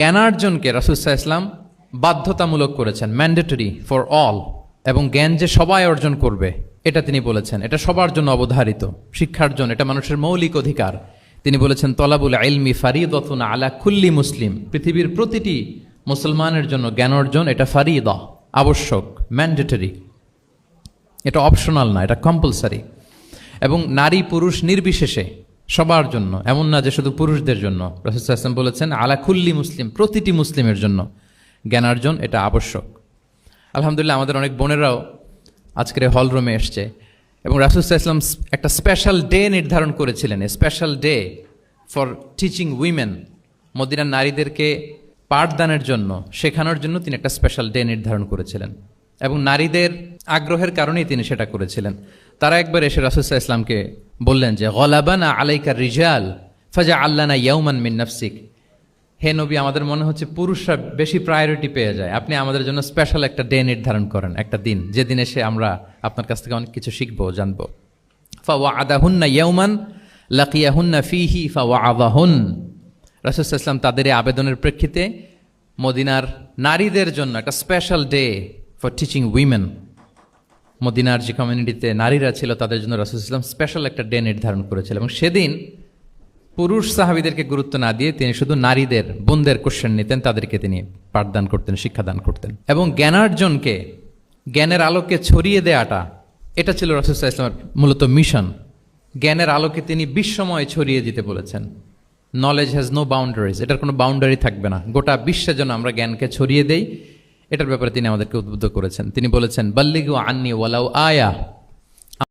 জ্ঞানার্জনকে রাসুসাহ ইসলাম বাধ্যতামূলক করেছেন ম্যান্ডেটরি ফর অল এবং জ্ঞান যে সবাই অর্জন করবে, এটা তিনি বলেছেন। এটা সবার জন্য অবধারিত, শিক্ষার জন্য, এটা মানুষের মৌলিক অধিকার। তিনি বলেছেন, তলাবুল আইলমি ফারিদতুন আলা কুল্লি মুসলিম। পৃথিবীর প্রতিটি মুসলমানের জন্য জ্ঞান অর্জন, এটা ফারিদা, আবশ্যক ম্যান্ডেটরি এটা অপশনাল না, এটা কম্পালসারি এবং নারী পুরুষ নির্বিশেষে সবার জন্য, এমন না যে শুধু পুরুষদের জন্য। রসুলাম বলেছেন আলাকুল্লি মুসলিম প্রতিটি মুসলিমের জন্য। জ্ঞানার্জন এটা আবশ্যক। আলহামদুলিল্লাহ, আমাদের অনেক বোনেরাও আজকের হল রুমে এসছে এবং রাসুলসাহ ইসলাম একটা স্পেশাল ডে নির্ধারণ করেছিলেন। Special day for teaching women মদিনার নারীদেরকে পাঠদানের জন্য, শেখানোর জন্য তিনি একটা স্পেশাল ডে নির্ধারণ করেছিলেন। এবং নারীদের আগ্রহের কারণেই তিনি সেটা করেছিলেন। তারা একবার এসে রাসুসাহ ইসলামকে বললেন যে, গলাবানা আলাইকার রিজাল ফাজা আল্লানা ইয়াউমান মিন নাফসিক। হে নবী, আমাদের মনে হচ্ছে পুরুষরা বেশি প্রায়োরিটি পেয়ে যায়। আপনি আমাদের জন্য স্পেশাল একটা ডে নির্ধারণ করেন, একটা দিন, যে দিন এসে আমরা আপনার কাছ থেকে অনেক কিছু শিখব, জানব। ফা ফাওয়া আদাহুন্না ইয়ৌমান লাকিয়াহুন্না ফিহি ফাওয়া আদাহুন রাসুল ইসলাম তাদের এই আবেদনের প্রেক্ষিতে মদিনার নারীদের জন্য একটা special day for teaching women মদিনার যে কমিউনিটিতে নারীরা ছিল, তাদের জন্য রাসুল ইসলাম স্পেশাল একটা ডে নির্ধারণ করেছিল। এবং সেদিন পুরুষ সাহাবিদেরকে গুরুত্ব না দিয়ে তিনি শুধু নারীদের, বোনদের কোশ্চেন নিতেন, তাদেরকে তিনি পাঠদান করতেন, শিক্ষাদান করতেন। এবং জ্ঞানার্জনকে, জ্ঞানের আলোকে ছড়িয়ে দেয়াটা, এটা ছিল রসুল্লাহ ইসলামের মূলত মিশন জ্ঞানের আলোকে তিনি বিশ্বময় ছড়িয়ে দিতে বলেছেন। নলেজ হ্যাজ নো বাউন্ডারিজ এটার কোনো বাউন্ডারি থাকবে না। গোটা বিশ্বের জন্য আমরা জ্ঞানকে ছড়িয়ে দেই এটার ব্যাপারে তিনি আমাদেরকে উদ্বুদ্ধ করেছেন। তিনি বলেছেন বাল্লিগু আন্নি ওয়ালাউ আয়া।